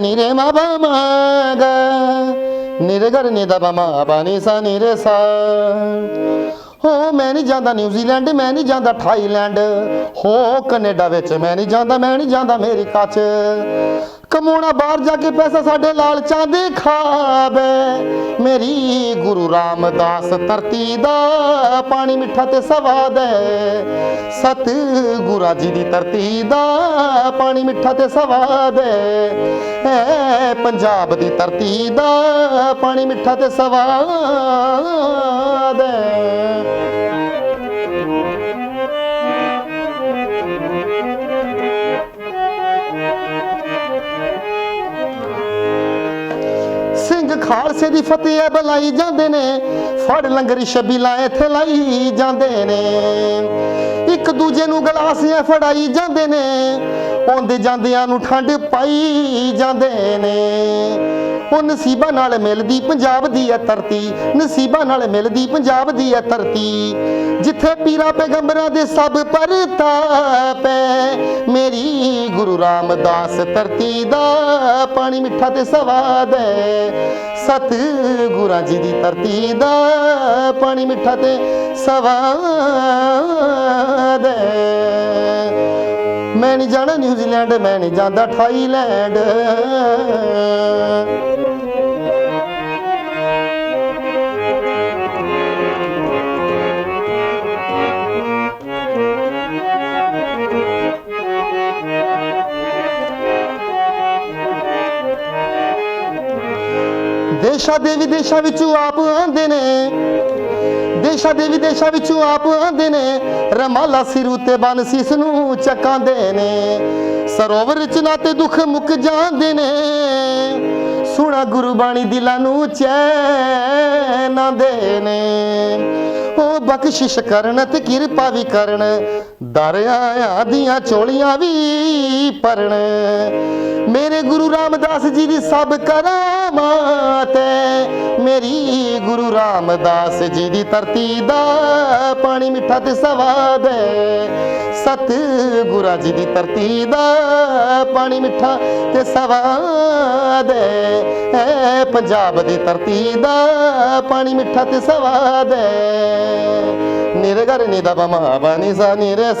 ਨੀਰੇ ਮਾ ਬਾ ਮਾ ਗ ਨੀਰੇ ਗਰ ਨੀ ਹੋ ਮੈਂ ਨਹੀਂ ਜਾਂਦਾ ਨਿਊਜ਼ੀਲੈਂਡ ਮੈਂ ਨਹੀਂ ਜਾਂਦਾ ਥਾਈਲੈਂਡ ਹੋ ਕੈਨੇਡਾ ਵਿੱਚ ਮੈਂ ਨਹੀਂ ਜਾਂਦਾ ਮੈਂ ਨਹੀਂ ਜਾਂਦਾ ਅਮਰੀਕਾ 'ਚ ਕਮਾਉਣਾ ਬਾਹਰ ਜਾ ਕੇ ਪੈਸਾ ਸਾਡੇ ਲਾਲਚਾਂ ਦੇ ਖਾਬ ਮੇਰੀ ਗੁਰੂ ਰਾਮਦਾਸ ਧਰਤੀ ਦਾ ਪਾਣੀ ਮਿੱਠਾ ਤੇ ਸਵਾਦ ਹੈ। ਸਤ ਗੁਰਾ ਜੀ ਦੀ ਧਰਤੀ ਦਾ ਪਾਣੀ ਮਿੱਠਾ ਤੇ ਸਵਾਦ ਹੈ। ਪੰਜਾਬ ਦੀ ਧਰਤੀ ਦਾ ਪਾਣੀ ਮਿੱਠਾ ਤੇ ਸਵਾਦ ਹੈ। ਸਿੰਘ ਖਾਲਸੇ ਦੀ ਫਤਿਹ ਬਲਾਈ ਜਾਂਦੇ ਨੇ, ਫੜ ਲੰਗਰ ਛਬੀਲਾ ਇੱਥੇ ਲਾਈ ਜਾਂਦੇ ਨੇ। ਇੱਕ ਦੂਜੇ ਨੂੰ ਗਲਾਸੀਆਂ ਫੜਾਈ ਜਾਂਦੇ ਨੇ। ਆਉਂਦੇ ਜਾਂਦਿਆਂ ਨੂੰ ਠੰਡ ਪਾਈ ਜਾਂਦੇ ਨੇ। ਉਹ ਨਸੀਬਾਂ ਨਾਲ ਮਿਲਦੀ ਪੰਜਾਬ ਦੀ ਹੈ ਧਰਤੀ, ਨਸੀਬਾਂ ਨਾਲ ਮਿਲਦੀ ਪੰਜਾਬ ਦੀ ਹੈ ਧਰਤੀ। ਜਿੱਥੇ ਪੀਰਾਂ ਪੈਗੰਬਰਾਂ ਦੇ ਸਭ ਪਰਤਾਪ ਹੈ, ਮੇਰੀ ਗੁਰੂ ਰਾਮਦਾਸ ਧਰਤੀ ਦਾ ਪਾਣੀ ਮਿੱਠਾ ਤੇ ਸਵਾਦ ਹੈ। ਸਤ ਗੁਰਾਂ ਜੀ ਦੀ ਧਰਤੀ ਦਾ ਪਾਣੀ ਮਿੱਠਾ ਤੇ ਸਵਾਦ ਹੈ ਮੈਂ ਨਹੀਂ ਜਾਣਾ ਨਿਊਜ਼ੀਲੈਂਡ, ਮੈਂ ਨਹੀਂ ਜਾਂਦਾ ਥਾਈਲੈਂਡ। ਦੇਸ਼ਾਂ ਦੇ ਵਿਦੇਸ਼ਾਂ ਵਿੱਚੋਂ ਆਪ ਆਉਂਦੇ ਨੇ। ਦੇਸ਼ਾਂ ਦੇ ਵਿਦੇਸ਼ਾਂ ਵਿੱਚੋਂ ਆਪ ਆਉਂਦੇ ਨੇ। ਰਮਾਲਾ ਸਿਰ ਉਤੇ ਬਨ ਨੂੰ ਚੱਕਾਂਦੇ ਨੇ। ਸਰੋਵਰ ਚ ਨਾਤੇ ਦੁੱਖ ਮੁੱਕ ਜਾਂਦੇ ਨੇ। ਸੁਣਾ ਗੁਰੂ ਦਿਲਾਂ ਨੂੰ ਚੈਨ ਆਂਦੇ ਨੇ। ਉਹ ਬਖਸ਼ਿਸ਼ ਕਰਨ ਤੇ ਕਿਰਪਾ ਵੀ ਕਰਨ। ਦਰਿਆਆਂ ਦੀਆਂ ਚੋਲੀਆਂ ਵੀ ਪਰਨ ਮੇਰੇ ਗੁਰੂ ਰਾਮਦਾਸ ਜੀ ਦੀ ਸਭ ਕਰਾਮਾਤ ਮੇਰੀ ਗੁਰੂ ਰਾਮਦਾਸ ਜੀ ਦੀ ਧਰਤੀ ਦਾ ਪਾਣੀ ਮਿੱਠਾ ਤੇ ਸਵਾਦ ਹੈ ਸਤ ਗੁਰਾ ਜੀ ਦੀ ਧਰਤੀ ਦਾ ਪਾਣੀ ਮਿੱਠਾ ਤੇ ਸਵਾਦ ਹੈ ਪੰਜਾਬ ਦੀ ਧਰਤੀ ਦਾ ਪਾਣੀ ਮਿੱਠਾ ਤੇ ਸਵਾਦ ਹੈ ਨਿਰਗਰ ਨਿਦਾ ਬਮਾ ਬਨੀ ਸਾ ਨਿਰੇ